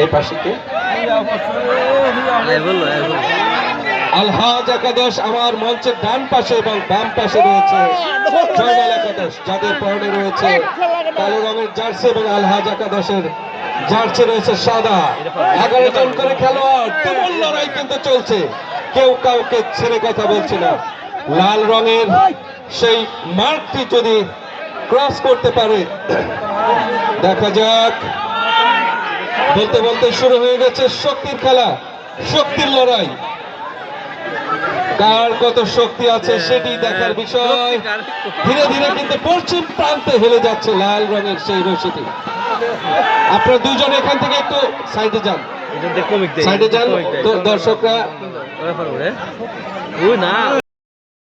এই পাশে কে? আলহাজ একাদশ আমার মঞ্চের ডান পাশে এবং বাম পাশে রয়েছে জয়নাল একাদশ, যাদের পরনে রয়েছে কালো রঙের জার্সি এবং আলহাজ একাদশের জার্সি রয়েছে সাদা। এগারো জন করে খেলোয়াড়, তুমুল লড়াই কিন্তু চলছে। কেউ কাউকে ছেড়ে কথা বলছে না। লাল রঙের সেই মার্কটি যদি ক্রস করতে পারে, দেখা যাক। বলতে বলতে শুরু হয়ে গেছে শক্তির খেলা শক্তির লড়াই। কার কত শক্তি আছে সেটি দেখার বিষয়। ধীরে ধীরে কিন্তু পশ্চিম প্রান্তে হেলে যাচ্ছে লাল রঙের সেই রশিটি আপনারা দুজন এখান থেকে একটু সাইডে যান। সাইডে যান। তো দর্শকরা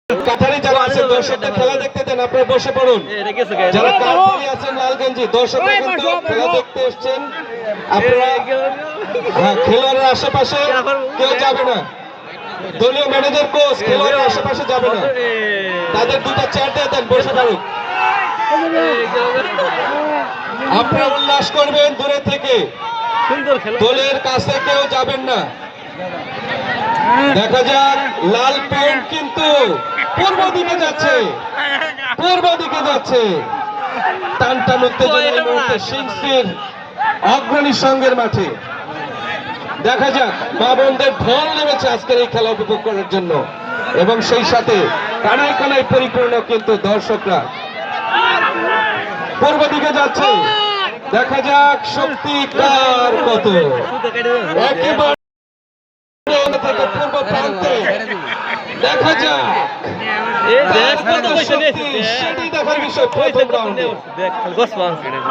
কাতারে যারা আছে দর্শকরা খেলা দেখতে দেন আপনারা বসে পড়ুন। যারা কাতারি আছেন লালগঞ্জি দর্শকরা কিন্তু খেলা দেখতে এসছেন। আপনারা হ্যাঁ, খেলোয়াড়ের আশেপাশে কেউ যাবে না। দলীয় ম্যানেজার কোচ খেলোয়াড়ের আশেপাশে যাবে না। তাদের দুটো চেয়ার দিয়ে দেন বসে পারুক আপনারা উল্লাস করবেন দূরে থেকে। সুন্দর খেলা। দলের কাছে কেউ যাবেন না। দেখা যাক লাল পেন্ট কিন্তু পূর্ব দিকে যাচ্ছে। পূর্ব দিকে যাচ্ছে। টান টান উত্তেজনা এই মুহূর্তে সিংসির অগ্রণী সঙ্গের মাঠে। দেখা যাক মা বোনদের ঢল নেমেছে আজকের এই খেলা উপভোগ করার জন্য। এবং সেই সাথে কানায় কানায় পরিপূর্ণ কিন্তু দর্শকরা। পূর্ব দিকে যাচ্ছে। দেখা যাক শক্তি কার কত একেবারে থেকে পূর্ব প্রান্তে। দেখা যাক।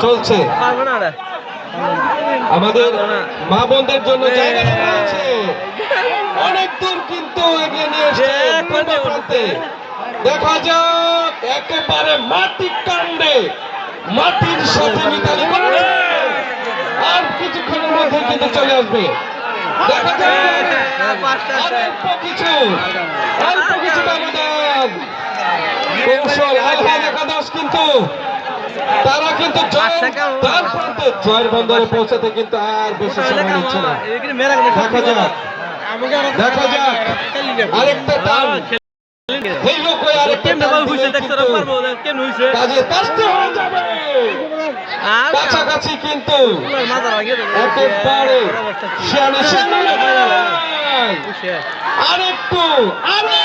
চলছে। আমাদের মা বোনদের জন্য জায়গা অনেক দূর কিন্তু এগিয়ে নিয়ে এসছে দেখা যাক একেবারে মাটি কাণ্ডে মাটির সাথে মিতালি করছে। আর কিছুক্ষণের মধ্যে কিন্তু চলে আসবে। দেখা যাক। অল্প কিছু অল্প কিছু ব্যবধান কিন্তু তারা কিন্তু জয়ের দ্বার প্রান্তে জয়ের বন্দরে পৌঁছাতে কিন্তু আর বেশি সময় নিচ্ছে না। দেখা যাক। দেখা যাক। আরেকটা টান। এই লোক আরেকটা টান দিলে কিন্তু কাজে কাজতে হয়ে যাবে। কাছাকাছি কিন্তু একেবারে শিয়ানে শিয়ানে লড়াই। আরেকটু আরে